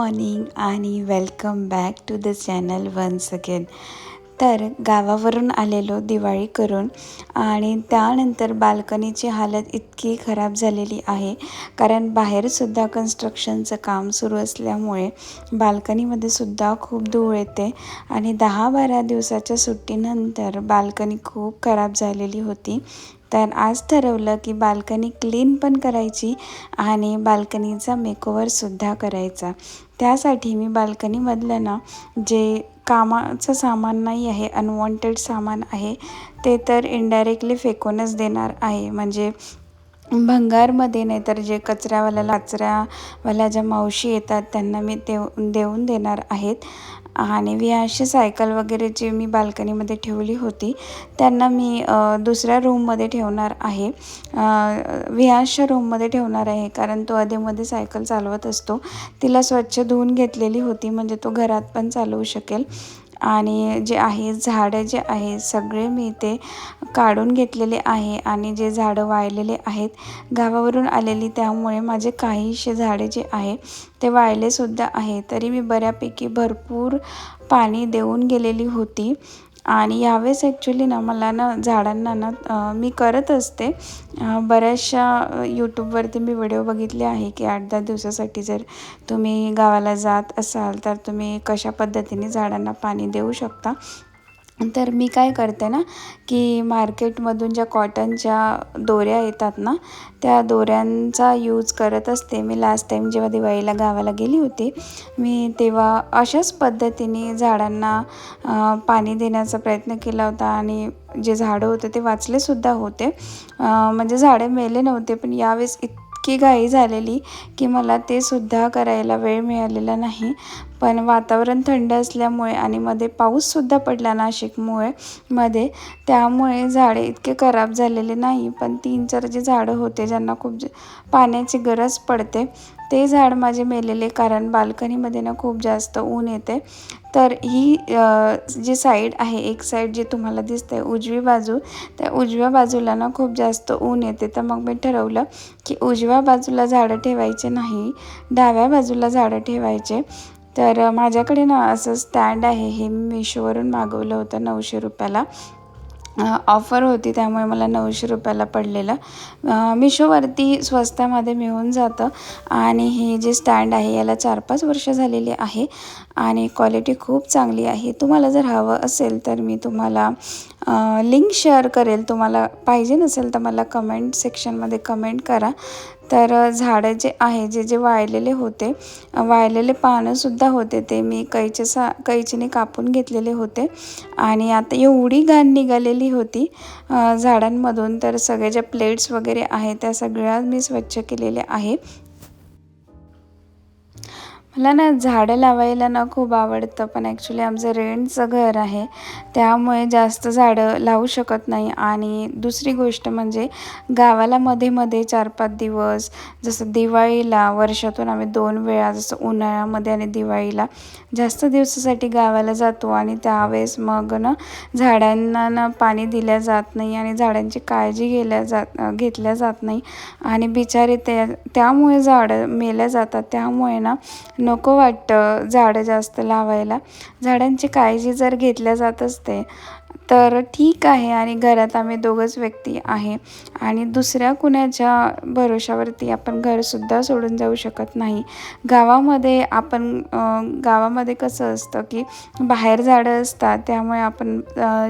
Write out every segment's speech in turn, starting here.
Morning आणि welcome back to the channel once again तर गावावरून आलेलो दिवाळी करून आणि त्यानंतर बाल्कनीची हालत इतकी खराब झालेली आहे. कारण बाहेरसुद्धा कन्स्ट्रक्शनचं काम सुरू असल्यामुळे बाल्कनीमध्ये सुद्धा खूप धूळ येते आणि दहा बारा दिवसाच्या सुट्टीनंतर बाल्कनी खूप खराब झालेली होती. तर आज ठरवलं की बाल्कनी क्लीन पण करायची आणि बाल्कनीचा मेकओवरसुद्धा करायचा. त्यासाठी मी बाल्कनीमधलं ना जे कामाचं सामान नाही आहे अनवॉन्टेड सामान आहे ते तर इनडायरेक्टली फेकूनच देणार आहे. म्हणजे भंगारमध्ये नाही तर जे कचऱ्यावाल्याला कचऱ्यावाल्या ज्या मावशी येतात त्यांना मी देऊ देऊन देणार आहेत. आणि विहांशी सायकल वगैरे जे मी बाल्कनीमध्ये ठेवली होती त्यांना मी दुसऱ्या रूममध्ये ठेवणार आहे. विहांशच्या रूममध्ये ठेवणार आहे कारण तो अधेमध्ये सायकल चालवत असतो. तिला स्वच्छ धुवून घेतलेली होती म्हणजे तो घरात पण चालवू शकेल. आणि जे आहे झाडं जे आहे सगळे मी ते काढून घेतलेले आहे आणि जे झाडं वाळलेले आहेत गावावरून आलेली त्यामुळे माझे काहीशे झाडे जे आहे ते वाळलेसुद्धा आहे. तरी मी बऱ्यापैकी भरपूर पाणी देऊन गेलेली होती. आणि यावेळेस ॲक्च्युली ना मला ना झाडांना ना मी करत असते. बऱ्याचशा यूट्यूबवरती मी व्हिडिओ बघितले आहे की आठ दहा दिवसासाठी जर तुम्ही गावाला जात असाल तर तुम्ही कशा पद्धतीने झाडांना पाणी देऊ शकता? तर मी काय करते ना की मार्केटमधून ज्या कॉटनच्या दोऱ्या येतात ना त्या दोऱ्यांचा यूज करत असते. मी लास्ट टाईम जेव्हा दिवाळीला गावाला गेली होती मी तेव्हा अशाच पद्धतीने झाडांना पाणी देण्याचा प्रयत्न केला होता आणि जे झाडं होते ते वाचलेसुद्धा होते. म्हणजे झाडे मेले नव्हते पण यावेळेस इतकी घाई झालेली की मला ते सुद्धा करायला वेळ मिळालेला नाही. पण वातावरण थंड असल्यामुळे आणि मध्ये पाऊससुद्धा पडला नाशिकमुळे मध्ये त्यामुळे झाडे इतके खराब झालेले नाही. पण तीन चार जे झाडं होते ज्यांना खूप पाण्याची गरज पडते ते झाड माझे मेलेले कारण बाल्कनीमध्ये ना खूप जास्त ऊन येते. तर ही जी साईड आहे एक साईड जी तुम्हाला दिसते उजवी बाजू त्या उजव्या बाजूला ना खूप जास्त ऊन येते. तर मग मी ठरवलं की उजव्या बाजूला झाडं ठेवायचे नाही डाव्या बाजूला झाडं ठेवायचे. तर माझ्याकडे ना असं स्टँड आहे. हे मी मिशोवरून मागवलं होतं नऊशे रुपयाला. ऑफर होती त्यामुळे मला नऊशे रुपयाला पडलेलं. मिशोवरती स्वस्तामध्ये मिळून जातं. आणि हे जे स्टँड आहे याला चार पाच वर्ष झालेली आहे. आणि क्वालिटी खूप चांगली आहे. तुम्हाला जर हवं असेल तर मी तुम्हाला लिंक शेअर करेल. तुम्हाला पाहिजे नसेल तर मला कमेंट सेक्शनमध्ये कमेंट करा. तर झाडं जे आहे जे जे वाळलेले होते वाळलेले पानंसुद्धा होते ते मी कैचे सा कैचीने कापून घेतलेले होते. आणि आता एवढी घाण निघालेली होती झाडांमधून. तर सगळ्या ज्या प्लेट्स वगैरे आहे त्या सगळ्या मी स्वच्छ केलेल्या आहे मला ना झाडं लावायला ना खूप आवडतं पण ॲक्च्युली आमचं रेंटचं घर आहे. त्यामुळे जास्त झाडं लावू शकत नाही. आणि दुसरी गोष्ट म्हणजे गावाला मध्ये मध्ये चार पाच दिवस जसं दिवाळीला वर्षातून आम्ही दोन वेळा जसं उन्हाळ्यामध्ये आणि दिवाळीला जास्त दिवसासाठी गावाला जातो. आणि त्यावेळेस मग ना झाडांना ना पाणी दिल्या जात नाही आणि झाडांची काळजी घेल्या जात घेतल्या जात नाही. आणि बिचारे त्या त्यामुळे झाडं मेल्या जातात. त्यामुळे ना नको वाटतं झाडं जास्त लावायला. झाडांची काळजी जर घेतल्या जात असते तर ठीक आहे आणि घरात आम्ही दोघंच व्यक्ती आहे. आणि दुसऱ्या कुणाच्या भरोशावरती आपण घरसुद्धा सोडून जाऊ शकत नाही. गावामध्ये आपण गावामध्ये कसं असतं की बाहेर झाडं असतात त्यामुळे आपण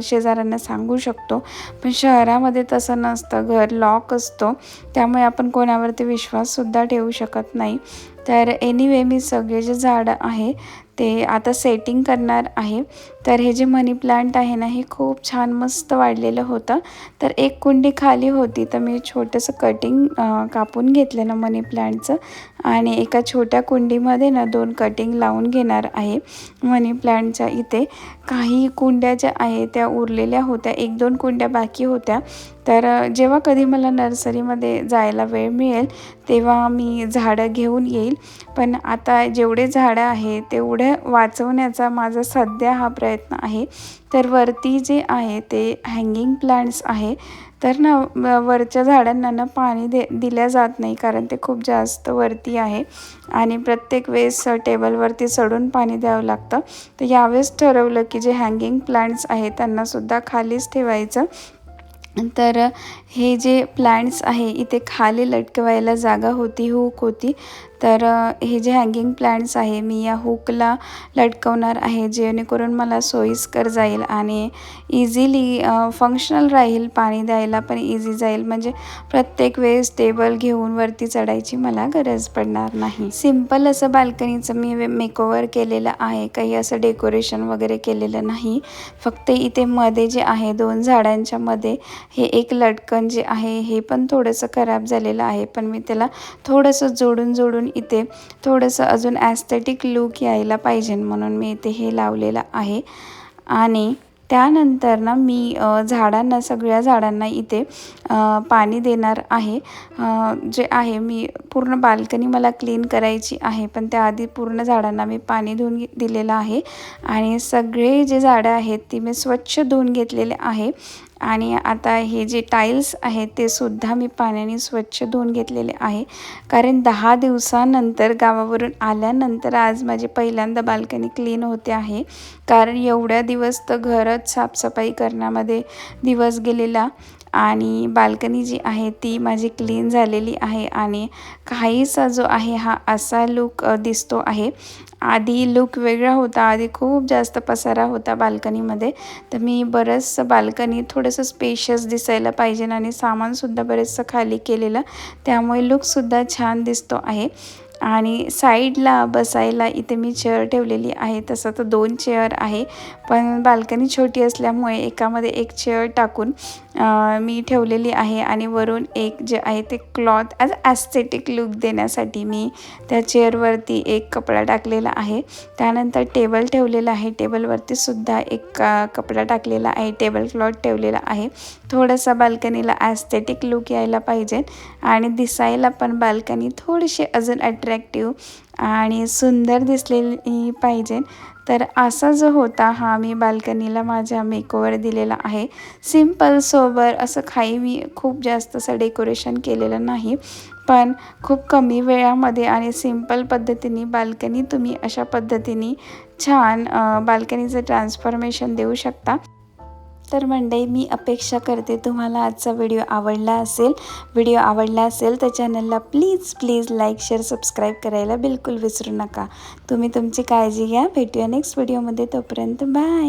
शेजाऱ्यांना सांगू शकतो. पण शहरामध्ये तसं नसतं. घर लॉक असतो. त्यामुळे आपण कोणावरती विश्वाससुद्धा ठेवू शकत नाही. तर एनिवे मी सगळे जे झाडं आहे ते आता सेटिंग करणार आहे. तर हे जे मनी प्लांट आहे ना हे खूप छान मस्त वाढलेलं होतं. तर एक कुंडी खाली होती तर मी छोटंसं कटिंग कापून घेतलं ना मनी प्लांटचं आणि एका छोट्या कुंडीमध्ये ना दोन कटिंग लावून घेणार आहे मनी प्लांटच्या इथे. काही कुंड्या ज्या आहे त्या उरलेल्या होत्या. एक दोन कुंड्या बाकी होत्या. तर जेव्हा कधी मला नर्सरीमध्ये जायला वेळ मिळेल तेव्हा मी झाडं घेऊन येईल. पण आता जेवढे झाडं आहे तेवढं वाचवण्याचा माझा सध्या हा प्रयत्न आहे. तर वरती जे आहे ते हँगिंग प्लांट्स आहे. तर ना वरच्या झाडांना ना पाणी दे दिल्या जात नाही कारण ते खूप जास्त वरती आहे. आणि प्रत्येक वेळेस टेबलवरती चढून पाणी द्यावं लागतं. तर यावेळेस ठरवलं की जे हँगिंग प्लांट्स आहेत त्यांनासुद्धा खालीच ठेवायचं. तर हे जे प्लांट्स आहे इथे खाली लटकवायला जागा होती हुक होती. तर हे जे हँगिंग प्लांट्स आहे मी या हुकला लटकवणार आहे जेणेकरून मला सोयीस्कर जाईल आणि इझिली फंक्शनल राहील पाणी द्यायला पण इझी जाईल. म्हणजे प्रत्येक वेळेस टेबल घेऊन वरती चढायची मला गरज पडणार नाही. सिंपल असं बाल्कनीचं मी मेकओवर केलेलं आहे. काही असं डेकोरेशन वगैरे केलेलं नाही. फक्त इथे मध्ये जे आहे दोन झाडांच्या मध्ये हे एक लटकन जे आहे हे पण थोडंसं खराब झालेलं आहे. पण मी त्याला थोडंसं जोडून जोडून इथे थोडंसं अजून ॲस्थेटिक लुक यायला पाहिजे म्हणून मी इथे हे लावलेलं आहे. आणि त्यानंतर ना मी झाडांना सगळ्या झाडांना इथे पाणी देणार आहे. जे आहे मी पूर्ण बाल्कनी मला क्लीन करायची आहे पण त्याआधी पूर्ण झाडांना मी पाणी धुवून दिलेलं आहे. आणि सगळे जे झाडं आहेत ती मी स्वच्छ धुवून घेतलेले आहे. आणि आता हे जे टाईल्स आहेत ते सुद्धा मी पाण्याने स्वच्छ धुवून घेतलेले आहे. कारण दहा दिवसानंतर गावावरून आल्यानंतर आज माझी पहिल्यांदा बाल्कनी क्लीन होते आहे. कारण एवढ्या दिवस तर घरच साफसफाई करण्यामध्ये दिवस गेलेला. आणि बाल्कनी जी आहे ती माझी क्लीन झालेली आहे आणि काहीसा जो आहे हा असा लुक दिसतो आहे. आधी लुक वेगळा होता आधी खूप जास्त पसारा होता बाल्कनीमध्ये. तर मी बरंचसं बाल्कनी थोडंसं स्पेशियस दिसायला पाहिजे आणि सामानसुद्धा बरेचसं खाली केलेलं. त्यामुळे लुकसुद्धा छान दिसतो आहे. आणि साईडला बसायला इथे मी चेअर ठेवलेली आहे. तसं तर दोन चेअर आहे. पण बाल्कनी छोटी असल्यामुळे एकामध्ये एक चेअर टाकून मी ठेवलेली आहे आणि वरून एक जे आहे ते क्लॉथ ॲज ॲस्थेटिक लुक देण्यासाठी मी त्या चेअरवरती एक कपडा टाकलेला आहे. त्यानंतर टेबल ठेवलेला आहे. टेबलवरती सुद्धा एक कपडा टाकलेला आहे. टेबल क्लॉथ ठेवलेला आहे. थोडासा बाल्कनीला ॲस्थेटिक लुक यायला पाहिजे आणि दिसायला पण बाल्कनी थोडीशी अजून अट्रॅक्टिव्ह आणि सुंदर दिसलेली पाहिजे. तर असा जो होता हा मी बाल्कनीला माझ्या मेकओवर दिलेला आहे. सिंपल सोबर असं काही मी खूप जास्त असं डेकोरेशन केलेलं नाही. पण खूप कमी वेळामध्ये आणि सिंपल पद्धतीने बाल्कनी तुम्ही अशा पद्धतीने छान बाल्कनीचं ट्रान्सफॉर्मेशन देऊ शकता. तर मंडई मी अपेक्षा करते तुम्हाला आजचा व्हिडिओ आवडला असेल व्हिडिओ आवडला असेल तर चॅनलला please please like share subscribe करायला बिलकुल विसरू नका. तुम्ही तुमची काळजी घ्या. भेटूया नेक्स्ट व्हिडिओमध्ये. तोपर्यंत बाय.